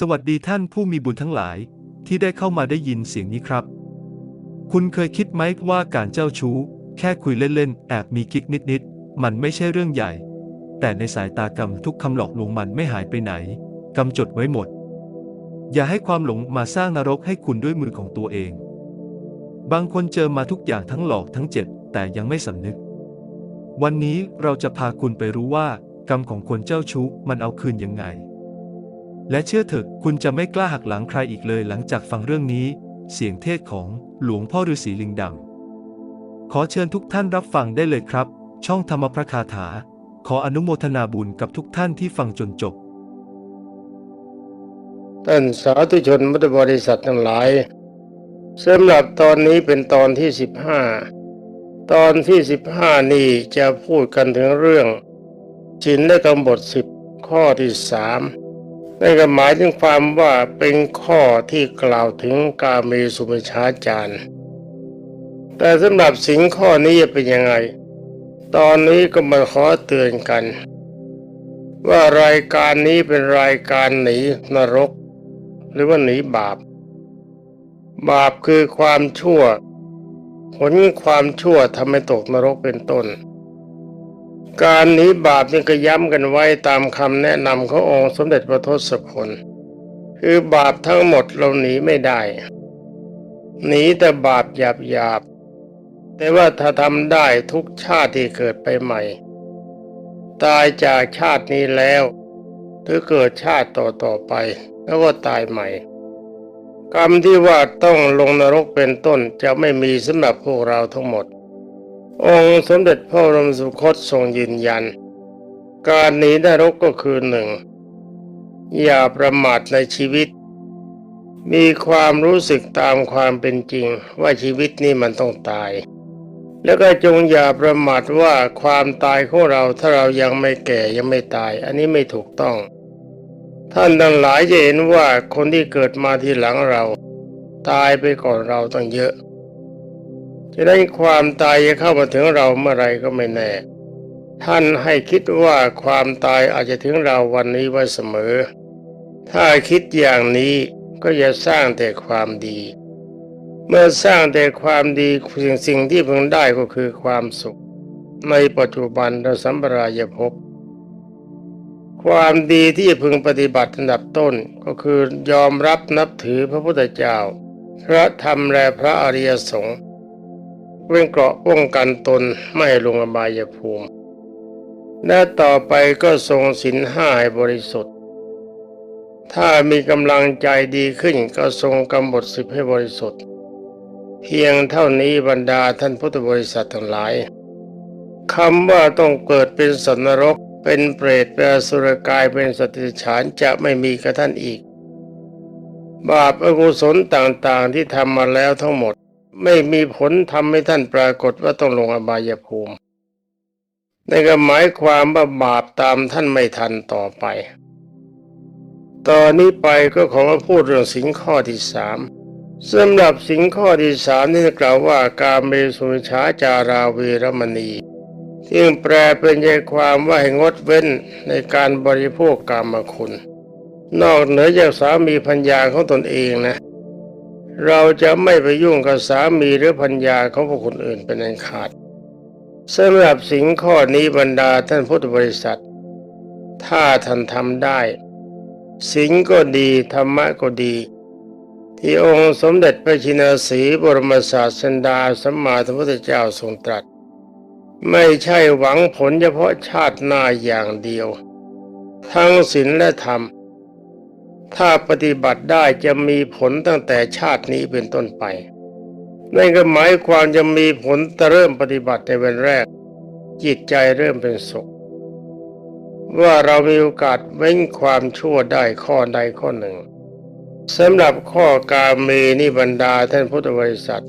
สวัสดีท่านผู้มีบุญทั้งหลาย ที่ได้เข้ามาได้ยินเสียงนี้ครับ คุณเคยคิดไหมว่าการเจ้าชู้ แค่คุยเล่นๆ แอบมีกิ๊กนิดๆ มันไม่ใช่เรื่องใหญ่ แต่ในสายตากรรมทุกคำหลอกลวงมันไม่หายไปไหนกำจดไว้หมด อย่าให้ความหลงมาสร้างนรกให้คุณด้วยมือของตัวเอง บางคนเจอมาทุกอย่างทั้งหลอกทั้งเจ็บแต่ยังไม่สำนึก วันนี้เราจะพาคุณไปรู้ว่ากรรมของคนเจ้าชู้มันเอาคืนยังไง และเชื่อเถอะคุณจะไม่กล้าหักหลังใครอีกเลยหลังจากฟังเรื่องนี้ เสียงเทศของหลวงพ่อฤาษีลิงดำขอเชิญทุกท่านรับฟังได้เลยครับ ช่องธรรมพระคาถา ขออนุโมทนาบุญกับทุกท่านที่ฟังจนจบ ท่านสาธุชนพุทธบริษัททั้งหลายสำหรับตอนนี้เป็นตอนที่สิบห้าตอนที่สิบห้านี่จะพูดกันถึงเรื่องชินและกำบทสิบข้อที่สาม นั่นก็หมายถึงความว่าเป็นข้อที่กล่าวถึงกาเมสุมิชาจารย์แต่สำหรับสิงข้อนี้จะเป็นยังไง ตอนนี้ก็มาขอเตือนกัน ว่ารายการนี้เป็นรายการหนีนรก หรือว่าหนีบาป บาปคือความชั่ว ผลความชั่วทำให้ตกนรกเป็นต้น การหนีบาปนี่ก็ย้ำกันไว้ตามคำแนะนำขององค์สมเด็จพระทศพล คือบาปทั้งหมดเราหนีไม่ได้ หนีแต่บาปหยาบหยาบแต่ว่าถ้าทำได้ทุกชาติที่เกิดไปใหม่ ตายจากชาตินี้แล้วหรือเกิดชาติต่อต่อไป แล้วก็ตายใหม่ กรรมที่ว่าต้องลงนรกเป็นต้นจะไม่มีสำหรับพวกเราทั้งหมด องค์สมเด็จพระรมสุคตทรงยืนยัน การหนีนรกก็คือหนึ่งอย่าประมาทในชีวิต มีความรู้สึกตามความเป็นจริงว่าชีวิตนี้มันต้องตาย แล้วก็จงอย่าประมาทว่าความตายของเราถ้าเรายังไม่แก่ยังไม่ตาย อันนี้ไม่ถูกต้อง ท่านทั้งหลายจะเห็นว่าคนที่เกิดมาทีหลังเรา ตายไปก่อนเราตั้งเยอะ จะได้ความตายจะเข้ามาถึงเราเมื่อไรก็ไม่แน่ ท่านให้คิดว่าความตายอาจจะถึงเราวันนี้ไว้เสมอ ถ้าคิดอย่างนี้ก็อย่าสร้างแต่ความดี เมื่อสร้างแต่ความดีสิ่งสิ่งที่พึงได้ก็คือความสุข ในปัจจุบันและสัมปรายภพความดีที่พึงปฏิบัติอันดับต้นก็คือยอมรับนับถือพระพุทธเจ้า พระธรรมและพระอริยสงฆ์ เป็นเกราะป้องกันตนไม่ให้ลงอบายภูมิ และต่อไปก็ทรงศีลห้าให้บริสุทธิ์ ถ้ามีกำลังใจดีขึ้นก็ทรงกำหนดสิบให้บริสุทธิ์ เพียงเท่านี้บรรดาท่านพุทธบริษัททั้งหลายคำว่าต้องเกิดเป็นสัตว์นรกเป็นเปรตเป็นสุรกายเป็นสติฉานจะไม่มีกับท่านอีก บาปอกุศลต่างๆที่ทำมาแล้วทั้งหมด ไม่มีผลทำให้ท่านปรากฏว่าต้องลงอบายภูมินั่นก็หมายความว่าบาปตามท่านไม่ทันต่อไป ตอนนี้ไปก็ขอมาพูดเรื่องสิงข้อที่สามสำหรับสิ่งข้อที่สามนี่กล่าวว่าการเมสุมชาจาราเวรมณีซึ่งแปลเป็นใจความว่าให้งดเว้นในการบริโภคกามคุณ นอกเหนือจากสามีพัญญาของตนเองนะ เราจะไม่ไปยุ่งกับสามีหรือพัญญาของผู้คนอื่นเป็นอันขาดสำหรับสิ่งข้อนี้บรรดาท่านพุทธบริษัท ถ้าท่านทำได้ สิ่งก็ดีธรรมะก็ดี ที่องค์สมเด็จพระชินสีบรมศาสดาสัมมาสัมพุทธเจ้าทรงตรัส ไม่ใช่หวังผลเฉพาะชาติหน้าอย่างเดียว ทั้งศีลและธรรม ถ้าปฏิบัติได้จะมีผลตั้งแต่ชาตินี้เป็นต้นไปนั่นก็หมายความจะมีผลแต่เริ่มปฏิบัติในวันแรก จิตใจเริ่มเป็นสุข ว่าเรามีโอกาสเว้นความชั่วได้ข้อใดข้อหนึ่งสำหรับข้อกาเมนี่บรรดาท่านพุทธบริษัท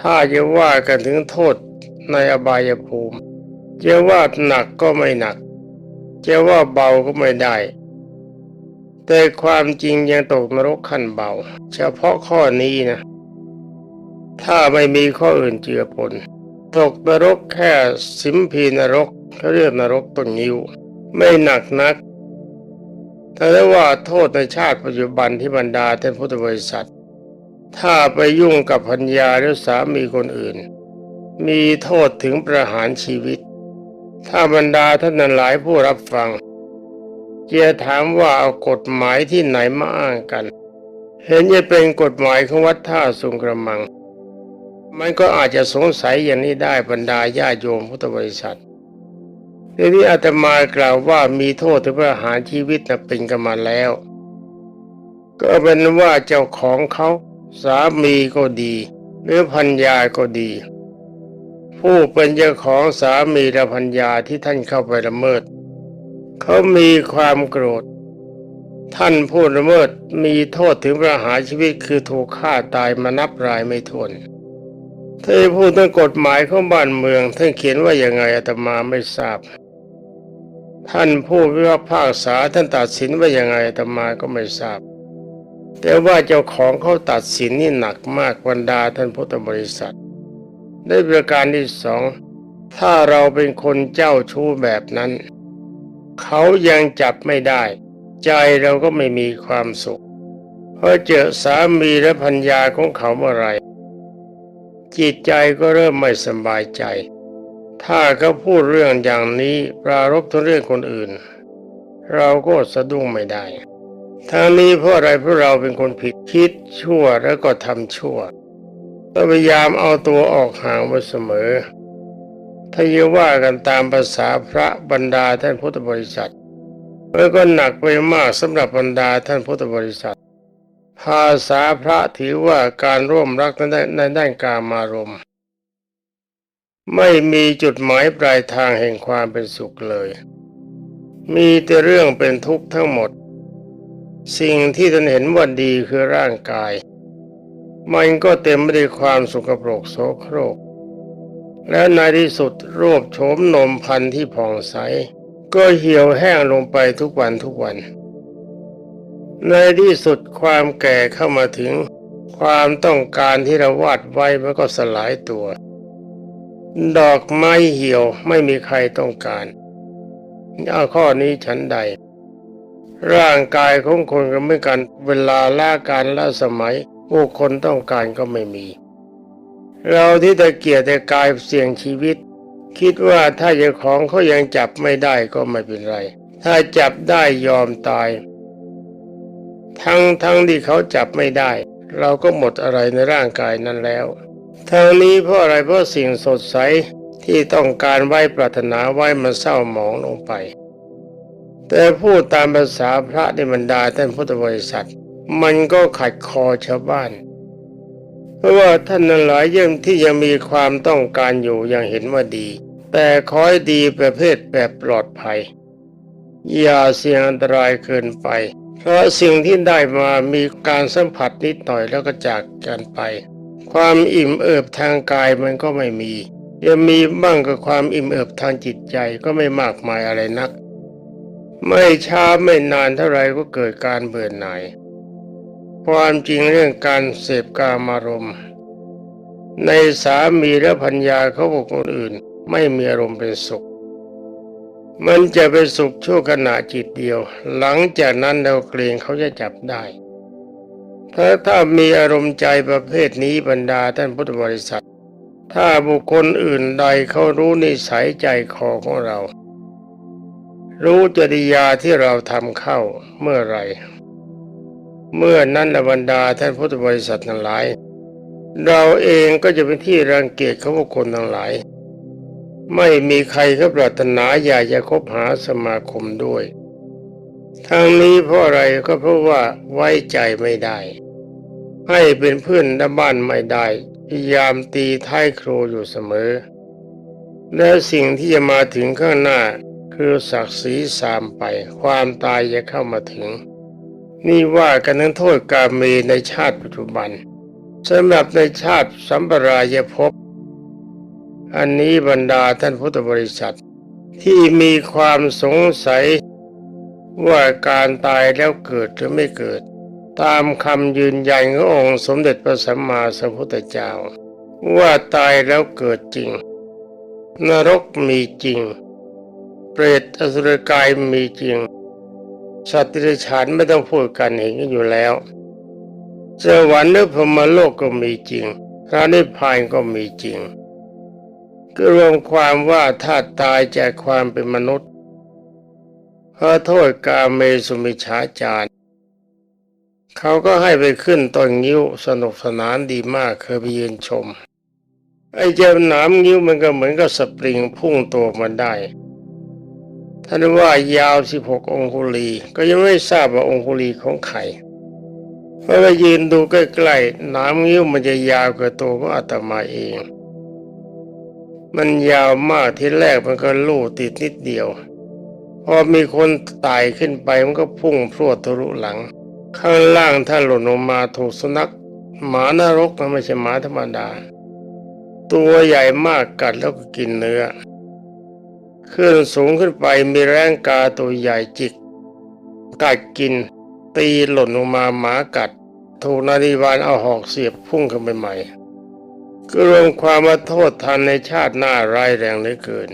ถ้าจะว่ากันถึงโทษในอบายภูมิจะว่าหนักก็ไม่หนักจะว่าเบาก็ไม่ได้ แต่ความจริงยังตกนรกขั้นเบา เฉพาะข้อนี้นะ ถ้าไม่มีข้ออื่นเจือปนตกนรกแค่สิมพีนรกเขาเรียกนรกต้นยิ้ว ไม่หนักนัก แต่ได้ว่าโทษในชาติปัจจุบันที่บรรดาท่านพุทธบริษัท ถ้าไปยุ่งกับพัญญาหรือสามีคนอื่น มีโทษถึงประหารชีวิต ถ้าบรรดาท่านนั้นหลายผู้รับฟัง จะถามว่าเอากฎหมายที่ไหนมาอ้างกัน เห็นจะเป็นกฎหมายของวัดท่าสุงกระมัง มันก็อาจจะสงสัยอย่างนี้ได้บรรดาญาโยมพุทธบริษัททีนี้อาตมากล่าวว่ามีโทษถึงประหารชีวิตนะเป็นกันมาแล้ว ก็เป็นว่าเจ้าของเขาสามีก็ดี หรือพัญญาก็ดี ผู้เป็นเจ้าของสามีและพัญญาที่ท่านเข้าไปละเมิด เขามีความโกรธ ท่านผู้ละเมิดมีโทษถึงประหารชีวิตคือถูกฆ่าตายมานับรายไม่ถ้วนถ้าจะพูดถึงกฎหมายของบ้านเมืองท่านเขียนว่าอย่างไงอาตมาไม่ทราบ ท่านผู้พิพากษาท่านตัดสินว่าอย่างไงอาตมาก็ไม่ทราบ แต่ว่าเจ้าของเขาตัดสินนี่หนักมากบรรดาท่านพุทธบริษัท ได้ประการที่สองถ้าเราเป็นคนเจ้าชู้แบบนั้น เขายังจับไม่ได้ ใจเราก็ไม่มีความสุขพราะเจอสามีและพัญญาของเขาเมื่อไรจิตใจก็เริ่มไม่สบายใจ ถ้าเขาพูดเรื่องอย่างนี้ปรารบถึงเรื่องคนอื่น เราก็สะดุ้งไม่ได้ทางนี้เพราะอะไรเพราะเราเป็นคนผิดคิดชั่วแล้วก็ทำชั่วต้องพยายามเอาตัวออกห่างไว้เสมอ ถ้าเยาว่ากันตามภาษาพระบรรดาท่านพุทธบริษัทมันก็หนักไปมากสำหรับบรรดาท่านพุทธบริษัท ภาษาพระถือว่าการร่วมรักในในด้านการมารมไม่มีจุดหมายปลายทางแห่งความเป็นสุขเลย มีแต่เรื่องเป็นทุกข์ทั้งหมด สิ่งที่ท่านเห็นว่าดีคือร่างกาย มันก็เต็มไปด้วยความสุขปรกโสโครก และในที่สุดรูปโฉมนมพันธุ์ที่ผ่องใส ก็เหี่ยวแห้งลงไปทุกวันทุกวัน ในที่สุดความแก่เข้ามาถึง ความต้องการที่เราวาดไว้มันก็สลายตัว ดอกไม้เหี่ยวไม่มีใครต้องการเอาข้อนี้ฉันใด ร่างกายของคนก็เหมือนกันเวลาล่าการล่าสมัยผู้คนต้องการก็ไม่มี เราที่ตะเกียรแต่กายเสี่ยงชีวิต คิดว่าถ้าเจ้าของเขายังจับไม่ได้ก็ไม่เป็นไร ถ้าจับได้ยอมตาย ทั้งทั้งที่เขาจับไม่ได้ เราก็หมดอะไรในร่างกายนั้นแล้วทางนี้เพราะอะไรเพราะสิ่งสดใสที่ต้องการไว้ปรารถนาไว้มันเศร้าหมองลงไป แต่พูดตามภาษาพระในบรรดาท่านพุทธบริษัท มันก็ขัดคอชาวบ้าน เพราะว่าท่านนั้นหลายเยี่ยมที่ยังมีความต้องการอยู่ยังเห็นว่าดี แต่คอยดีประเภทแบบปลอดภัย อย่าเสี่ยงอันตรายเกินไป เพราะสิ่งที่ได้มามีการสัมผัสนิดหน่อยแล้วก็จากกันไป ความอิ่มเอิบทางกายมันก็ไม่มียังมีบ้างกับความอิ่มเอิบทางจิตใจก็ไม่มากมายอะไรนัก ไม่ช้าไม่นานเท่าไรก็เกิดการเบื่อหน่าย ความจริงเรื่องการเสพกามารมณ์ ในสามีและพัญญาเขาบุคคลอื่น ไม่มีอารมณ์เป็นสุข มันจะเป็นสุขชั่วขณะจิตเดียว หลังจากนั้นเราเกรงเขาจะจับได้ถ้าถ้ามีอารมณ์ใจประเภทนี้บรรดาท่านพุทธบริษัท ถ้าบุคคลอื่นใดเขารู้นิสัยใจคอของเรา รู้จริยาที่เราทำเข้าเมื่อไร เมื่อนั้นบรรดาท่านพุทธบริษัททั้งหลาย เราเองก็จะเป็นที่รังเกียจของบุคคลทั้งหลาย ไม่มีใครเขาปรารถนาอยากจะคบหาสมาคมด้วยทางนี้เพราะอะไรก็เพราะว่าไว้ใจไม่ได้ ให้เป็นเพื่อนด้บ้านไม่ได้ พยายามตีท้ายครูอยู่เสมอ และสิ่งที่จะมาถึงข้างหน้าคือศักดิ์ศรีสามไปความตายจะเข้ามาถึง นี่ว่ากันทั้งโทษกาเมในชาติปัจจุบันสำหรับในชาติสัมปรายภพอันนี้บรรดาท่านพุทธบริษัท ที่มีความสงสัยว่าการตายแล้วเกิดหรือไม่เกิด ตามคำยืนยันขององค์สมเด็จพระสัมมาสัมพุทธเจ้า ว่าตายแล้วเกิดจริง นรกมีจริง เปรตอสุรกายมีจริง สัตว์ติรฉานไม่ต้องพูดกันเห็นกันอยู่แล้วสวรรค์หรือพรมโลกก็มีจริงพระนิพพานก็มีจริงก็รวมความว่าถ้าตายจากความเป็นมนุษย์ขอโทษกาเมสุมิชาจารเขาก็ให้ไปขึ้นต้นงิ้วสนุกสนานดีมากเคยไปยืนชม ไอ้เจ้าหนามงิ้วมันก็เหมือนกับสปริงพุ่งตัวมันได้ ท่านว่ายาว 16 องคุลี ก็ยังไม่ทราบว่าองคุลีของใครเพราะว่ายืนดูใกล้ๆหนามงิ้วมันจะยาวกว่าตัวของอาตมาเอง มันยาวมากที่แรกมันก็ลู่ติดนิดเดียว พอมีคนไต่ขึ้นไปมันก็พุ่งพรวดทะลุหลัง ข้างล่างถ้าหล่นลงมาถูกสุนัขหมานรกนะไม่ใช่หมาธรรมดา ตัวใหญ่มากกัดแล้วก็กินเนื้อ ขึ้นสูงขึ้นไปมีแรงกาตัวใหญ่จิก กัดกิน ตีหล่นลงมาหมากัด ถูกนาดีวานเอาหอกเสียบพุ่งขึ้นไปใหม่ก็รวมความมาโทษทันในชาติหน้าร้ายแรงเหลือเกิน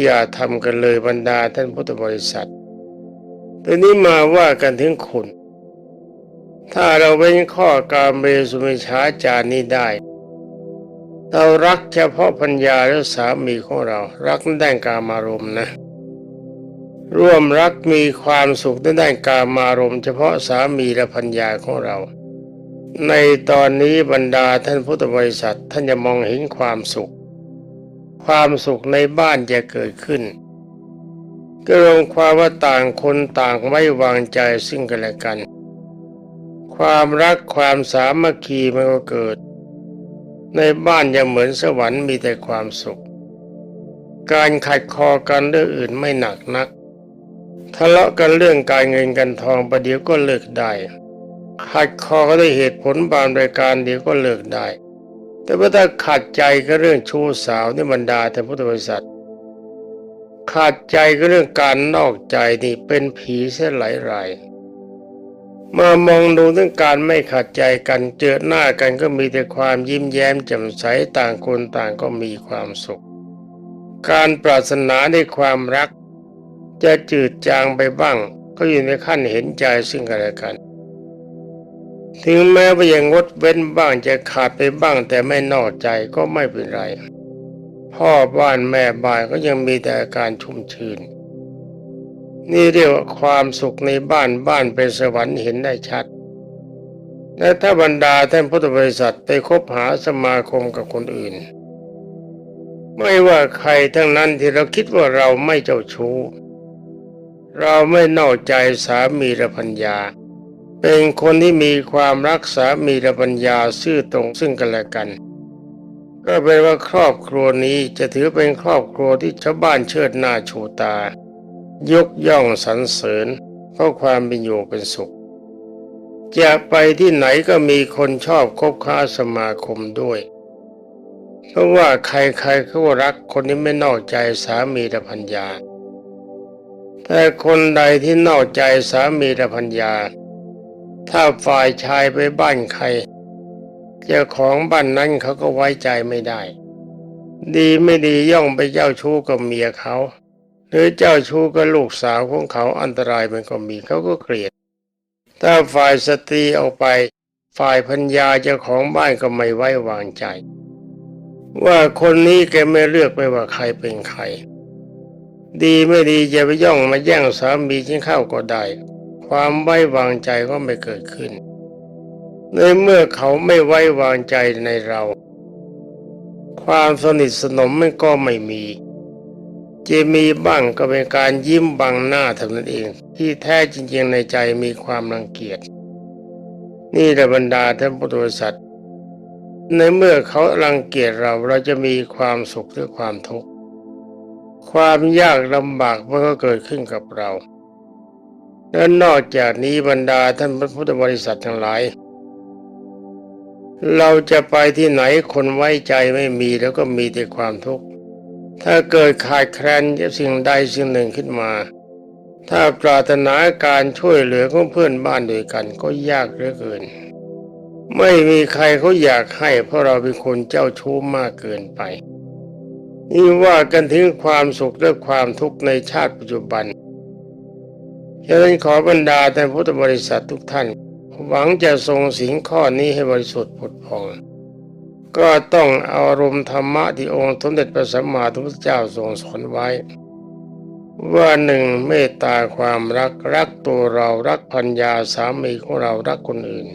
อย่าทำกันเลยบรรดาท่านพุทธบริษัททีนี้มาว่ากันถึงคุณ ถ้าเราเว้นข้อการเมสุมิชาจารนี้ได้ เรารักเฉพาะพัญญาและสามีของเรา รักในด้านกามารมณ์นะ ร่วมรักมีความสุขในด้านกามารมณ์ เฉพาะสามีและพัญญาของเรา ในตอนนี้บรรดาท่านพุทธบริษัทท่านจะมองเห็นความสุข ความสุขในบ้านจะเกิดขึ้นก็รวมความว่าต่างคนต่างไม่วางใจซึ่งกันและกัน ความรักความสามัคคีมันก็เกิด ในบ้านจะเหมือนสวรรค์มีแต่ความสุข การขัดคอกันเรื่องอื่นไม่หนักนัก ทะเลาะกันเรื่องการเงินกันทองประเดี๋ยวก็เลิกได้ขัดคอก็ด้วยเหตุผลบางรายการเดี๋ยวก็เลิกได้ แต่ว่าถ้าขัดใจก็เรื่องชู้สาวในบรรดาท่านพุทธบริษัทขาดใจก็เรื่องการนอกใจนี่เป็นผีเสียหลายราย มามองดูถึงการไม่ขัดใจกันเจอหน้ากันก็มีแต่ความยิ้มแย้มแจ่มใสต่างคนต่างก็มีความสุข การปรารถนาในความรัก จะจืดจางไปบ้าง ก็อยู่ในขั้นเห็นใจซึ่งกันและกัน ถึงแม้ว่ายังงดเว้นบ้างจะขาดไปบ้างแต่ไม่นอกใจก็ไม่เป็นไร พ่อบ้านแม่บ้านก็ยังมีแต่อาการชุ่มชื่น นี่เรียกว่าความสุขในบ้านบ้านเป็นสวรรค์เห็นได้ชัด และถ้าบรรดาท่านพุทธบริษัทไปคบหาสมาคมกับคนอื่น ไม่ว่าใครทั้งนั้นที่เราคิดว่าเราไม่เจ้าชู้ เราไม่นอกใจสามีและพัญญา เป็นคนที่มีความรักสามีและปัญญาซื่อตรงซึ่งกันและกัน ก็เป็นว่าครอบครัวนี้จะถือเป็นครอบครัวที่ชาวบ้านเชิดหน้าชูตา ยกย่องสรรเสริญเพราะความเป็นอยู่เป็นสุข จะไปที่ไหนก็มีคนชอบคบค้าสมาคมด้วย เพราะว่าใครๆเขาก็รักคนที่ไม่นอกใจสามีและพัญญา แต่คนใดที่นอกใจสามีและพัญญา ถ้าฝ่ายชายไปบ้านใคร เจ้าของบ้านนั้นเขาก็ไว้ใจไม่ได้ ดีไม่ดีย่องไปเจ้าชู้กับเมียเขา หรือเจ้าชู้กับลูกสาวของเขาอันตรายมันก็มีเขาก็เกลียด ถ้าฝ่ายสตรีเอาไป ฝ่ายพัญญาเจ้าของบ้านก็ไม่ไว้วางใจ ว่าคนนี้แกไม่เลือกไปว่าใครเป็นใคร ดีไม่ดีจะไปย่องมาแย่งสามีฉันเข้าก็ได้ ความไว้วางใจก็ไม่เกิดขึ้น ในเมื่อเขาไม่ไว้วางใจในเรา ความสนิทสนมมันก็ไม่มี จะมีบ้างก็เป็นการยิ้มบังหน้าเท่านั้นเอง ที่แท้จริง ๆ ในใจมีความรังเกียจ นี่แหละบรรดาท่านพุทธบริษัทในเมื่อเขารังเกียจเราเราจะมีความสุขหรือความทุกข์ความยากลำบากมันก็เกิดขึ้นกับเราและนอกจากนี้บรรดาท่านพุทธบริษัททั้งหลาย เราจะไปที่ไหนคนไว้ใจไม่มีแล้วก็มีแต่ความทุกข์ ถ้าเกิดขาดแคลนสิ่งใดสิ่งหนึ่งขึ้นมา ถ้าปรารถนาการช่วยเหลือของเพื่อนบ้านด้วยกันก็ยากเหลือเกิน ไม่มีใครเขาอยากให้เพราะเราเป็นคนเจ้าชู้มากเกินไปนี่ว่ากันถึงความสุขและความทุกข์ในชาติปัจจุบันฉะนั้นขอบรรดาท่พุทธบริษัททุกท่าน หวังจะทรงสิงข้อนี้ให้บริสุทธิ์ผุดพอง ก็ต้องเอาอารมณ์ธรรมะที่องค์สมเด็จพระสัมมาสัมพุทธเจ้าทรงสอนไว้ ว่าหนึ่งเมตตาความรักรักตัวเรารักพัญญาสามีของเรารักคนอื่น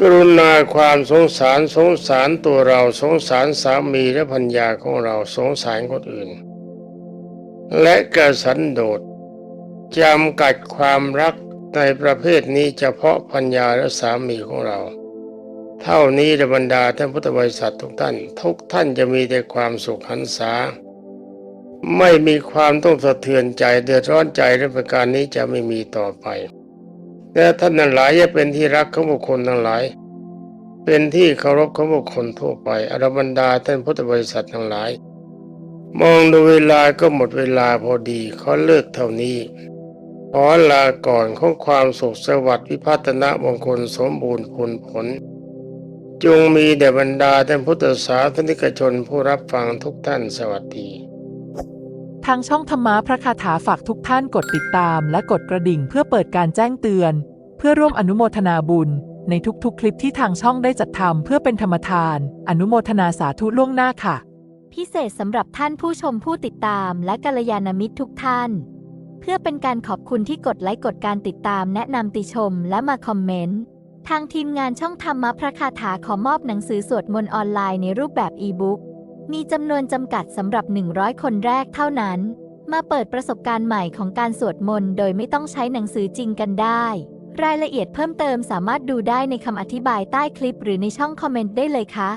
กรุณาความสงสารสงสารตัวเราสงสารสามีและพัญญาของเราสงสารคนอื่น และกระสันโดษจำกัดความรักในประเภทนี้เฉพาะพัญญาและสามีของเรา เท่านี้ระบรรดาท่านพุทธบริษัททุกท่าน ทุกท่านจะมีแต่ความสุขหันษา ไม่มีความต้องสะเทือนใจเดือดร้อนใจและประการนี้จะไม่มีต่อไป และท่านทั้งหลายจะเป็นที่รักของบุคคลทั้งหลาย เป็นที่เคารพของบุคคลทั่วไปอรบรรดาท่านพุทธบริษัททั้งหลาย มองดูเวลาก็หมดเวลาพอดีขอเลิกเท่านี้ขอลาก่อนของความสุขสวัสดิ์วิพัฒนามงคลสมบูรณ์ผลผล จงมีแด่บรรดาท่านพุทธศาสนิกชนผู้รับฟังทุกท่านสวัสดีทางช่องธรรมะพระคาถาฝากทุกท่านกดติดตามและกดกระดิ่งเพื่อเปิดการแจ้งเตือน เพื่อร่วมอนุโมทนาบุญ ในทุกๆ คลิปที่ทางช่องได้จัดทำเพื่อเป็นธรรมทาน อนุโมทนาสาธุล่วงหน้าค่ะ พิเศษสำหรับท่านผู้ชมผู้ติดตามและกัลยาณมิตรทุกท่าน เพื่อเป็นการขอบคุณที่กดไลค์กดการติดตามแนะนำติชมและมาคอมเมนต์ ทางทีมงานช่องธรรมพระคาถาขอมอบหนังสือสวดมนต์ออนไลน์ในรูปแบบอีบุ๊ก มีจำนวนจำกัดสำหรับ 100 คนแรกเท่านั้น มาเปิดประสบการณ์ใหม่ของการสวดมนต์โดยไม่ต้องใช้หนังสือจริงกันได้ รายละเอียดเพิ่มเติมสามารถดูได้ในคำอธิบายใต้คลิปหรือในช่องคอมเมนต์ได้เลยค่ะ